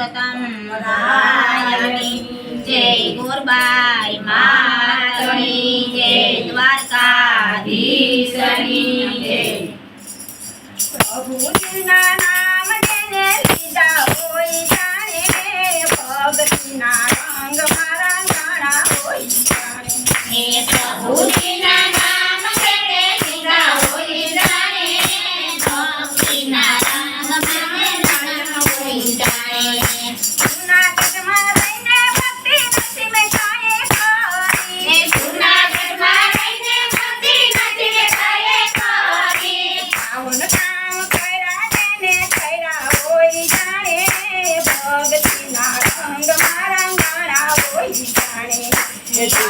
પુરુષોત્તમ રાયની જય ગોરબાઈ મા It's